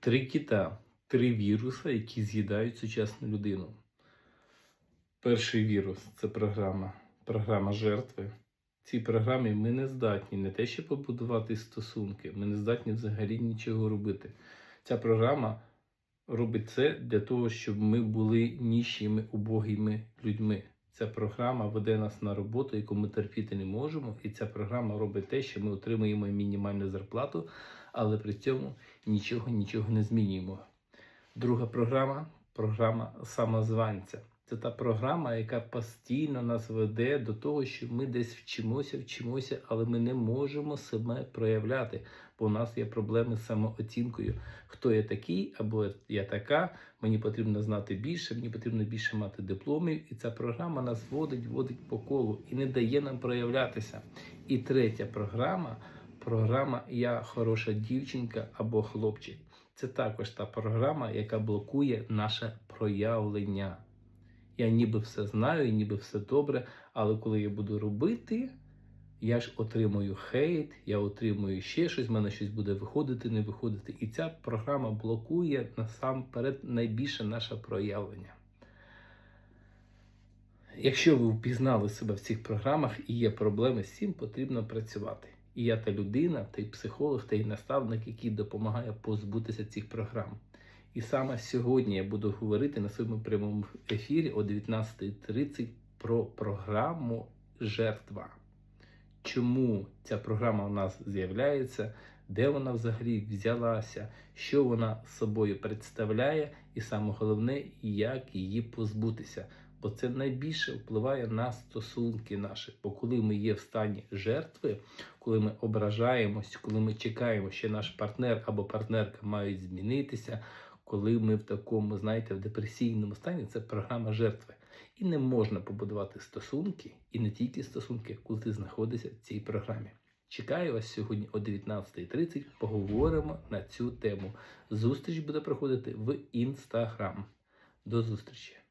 Три кита, три віруси, які з'їдають сучасну людину. Перший вірус це програма, програма жертви. Цій програмі ми не здатні не те, що побудувати стосунки, ми не здатні взагалі нічого робити. Ця програма робить це для того, щоб ми були ніщими, убогими людьми. Ця програма веде нас на роботу, яку ми терпіти не можемо, і ця програма робить те, що ми отримуємо мінімальну зарплату, але при цьому нічого нічого не змінюємо. Друга програма програма самозванця. Це та програма, яка постійно нас веде до того, що ми десь вчимося, вчимося, але ми не можемо себе проявляти, бо у нас є проблеми з самооцінкою. Хто я такий або я така, мені потрібно знати більше, мені потрібно більше мати дипломів, і ця програма нас водить, водить по колу і не дає нам проявлятися. І третя програма програма Я хороша дівчинка або хлопчик. Це також та програма, яка блокує наше проявлення. Я ніби все знаю, ніби все добре, але коли я буду робити, я ж отримую хейт, я отримую ще щось, в мене щось буде виходити, не виходити. І ця програма блокує насамперед найбільше наше проявлення. Якщо ви впізнали себе в цих програмах і є проблеми з цим, потрібно працювати. І я та людина, та й психолог, та й наставник, який допомагає позбутися цих програм. І саме сьогодні я буду говорити на своєму прямому ефірі о 19.30 про програму Жертва. Чому ця програма у нас з'являється, де вона взагалі взялася, що вона собою представляє, і саме головне, як її позбутися. Бо це найбільше впливає на стосунки наші. Бо коли ми є в стані жертви, коли ми ображаємось, коли ми чекаємо, що наш партнер або партнерка мають змінитися, коли ми в такому, знаєте, в депресійному стані, це програма жертви. І не можна побудувати стосунки, і не тільки стосунки, коли ти знаходишся в цій програмі. Чекаю вас сьогодні о 19.30. Поговоримо на цю тему. Зустріч буде проходити в інстаграм. До зустрічі!